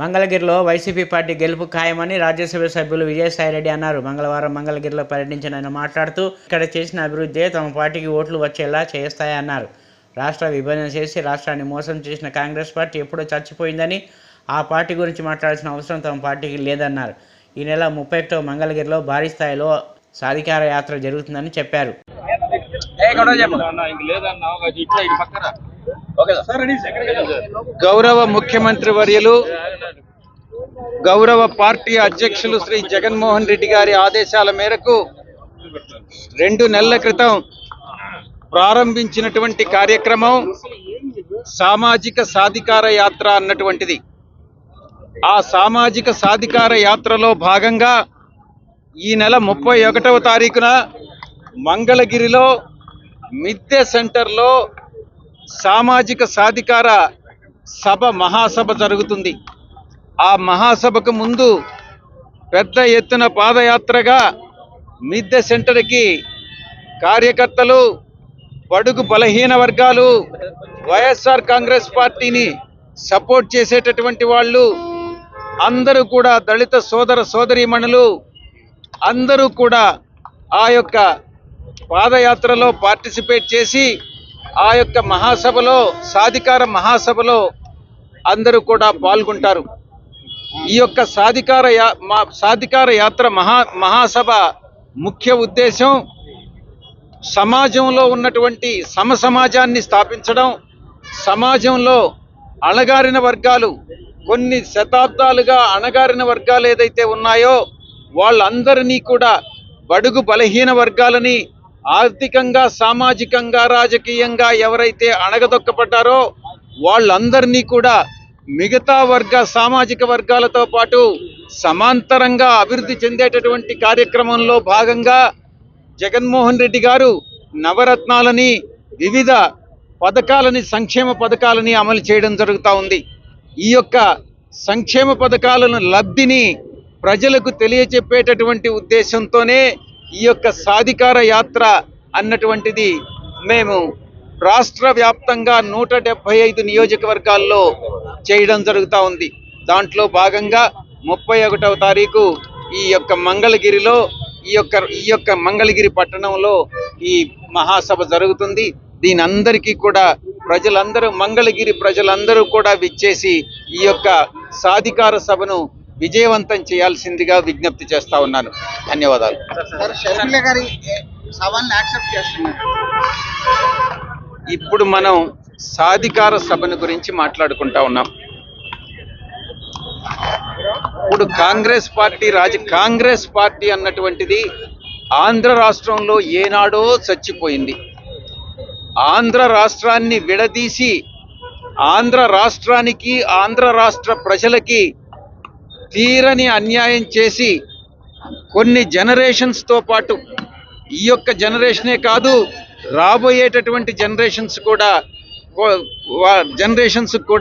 మంగళగిరిలో YCP party గెలుపు ఖాయమని రాజ్యసభ సభ్యులు విజయసాయిరెడ్డి అన్నారు. మంగళవారం మంగళగిరిలో పర్యటించిన ఆయన మాట్లాడుతూ ఇక్కడ చేసిన అభివృద్ధి తమ పార్టీకి ఓట్లు వచ్చేలా చేస్తాయన్నారు రాష్ట్ర విభజన చేసి రాష్ట్రాన్ని మోసం చేసిన కాంగ్రెస్ పార్టీ ఎప్పుడో చచ్చిపోయిందని ఆ పార్టీ గురించి మాట్లాడాల్సిన అవసరం తమ పార్టీకి లేదన్నారు. ఈ నెల ముప్పై ఒకటో మంగళగిరిలో భారీ స్థాయిలో సాధికార యాత్ర జరుగుతుందని చెప్పారు. గౌరవ ముఖ్యమంత్రి వర్యులు గౌరవ పార్టీ అధ్యక్షులు శ్రీ జగన్మోహన్ రెడ్డి గారి ఆదేశాల మేరకు రెండు నెలల క్రితం ప్రారంభించినటువంటి కార్యక్రమం సామాజిక సాధికార యాత్ర అన్నటువంటిది. ఆ సామాజిక సాధికార యాత్రలో భాగంగా ఈ నెల ముప్పై ఒకటవ తారీఖున మంగళగిరిలో మిద్దె సెంటర్లో సామాజిక సాధికార సభ మహాసభ జరుగుతుంది. ఆ మహాసభకు ముందు పెద్ద ఎత్తున పాదయాత్రగా మిద్దె సెంటర్కి కార్యకర్తలు బడుగు బలహీన వర్గాలు వైఎస్ఆర్ కాంగ్రెస్ పార్టీని సపోర్ట్ చేసేటటువంటి వాళ్ళు అందరూ కూడా దళిత సోదర సోదరీమణులు అందరూ కూడా ఆ యొక్క పాదయాత్రలో పార్టిసిపేట్ చేసి ఆ యొక్క మహాసభలో సాధికార మహాసభలో అందరూ కూడా పాల్గొంటారు. ఈ యొక్క సాధికార యా- మా సాధికార యాత్ర మహా మహాసభ ముఖ్య ఉద్దేశం సమాజంలో ఉన్నటువంటి సమ సమాజాన్ని స్థాపించడం సమాజంలో అణగారిన వర్గాలు కొన్ని శతాబ్దాలుగా అణగారిన వర్గాలు ఏదైతే ఉన్నాయో వాళ్ళందరినీ కూడా బడుగు బలహీన వర్గాలని ఆర్థికంగా సామాజికంగా రాజకీయంగా ఎవరైతే అణగదొక్కపడ్డారో వాళ్ళందరినీ కూడా మిగతా వర్గ సామాజిక వర్గాలతో పాటు సమాంతరంగా అభివృద్ధి చెందేటటువంటి కార్యక్రమంలో భాగంగా జగన్మోహన్ రెడ్డి గారు నవరత్నాలని వివిధ పథకాలని సంక్షేమ పథకాలని అమలు చేయడం జరుగుతూ ఉంది. ఈ యొక్క సంక్షేమ పథకాలను లబ్ధిని ప్రజలకు తెలియచెప్పేటటువంటి ఉద్దేశంతోనే ఈ యొక్క సాధికార యాత్ర అన్నటువంటిది మేము రాష్ట్ర వ్యాప్తంగా నూట డెబ్బై ఐదు నియోజకవర్గాల్లో చేయడం జరుగుతూ ఉంది. దాంట్లో భాగంగా ముప్పై ఒకటవ తారీఖు ఈ యొక్క మంగళగిరిలో ఈ యొక్క ఈ యొక్క మంగళగిరి పట్టణంలో ఈ మహాసభ జరుగుతుంది. దీని అందరికీ కూడా ప్రజలందరూ మంగళగిరి ప్రజలందరూ కూడా విచ్చేసి ఈ యొక్క సాధికార సభను విజయవంతం చేయాల్సిందిగా విజ్ఞప్తి చేస్తా ఉన్నాను. ధన్యవాదాలు. ఇప్పుడు మనం సాధికార సభను గురించి మాట్లాడుకుంటా ఉన్నాం. ఇప్పుడు కాంగ్రెస్ పార్టీ రాజ కాంగ్రెస్ పార్టీ అన్నటువంటిది ఆంధ్ర రాష్ట్రంలో ఏనాడో చచ్చిపోయింది. ఆంధ్ర రాష్ట్రాన్ని విడదీసి ఆంధ్ర రాష్ట్రానికి ఆంధ్ర రాష్ట్ర ప్రజలకి తీరని అన్యాయం చేసి కొన్ని జనరేషన్స్తో పాటు ఈ యొక్క జనరేషనే కాదు రాబోయేటటువంటి జనరేషన్స్ కూడా జనరేషన్స్ కూడా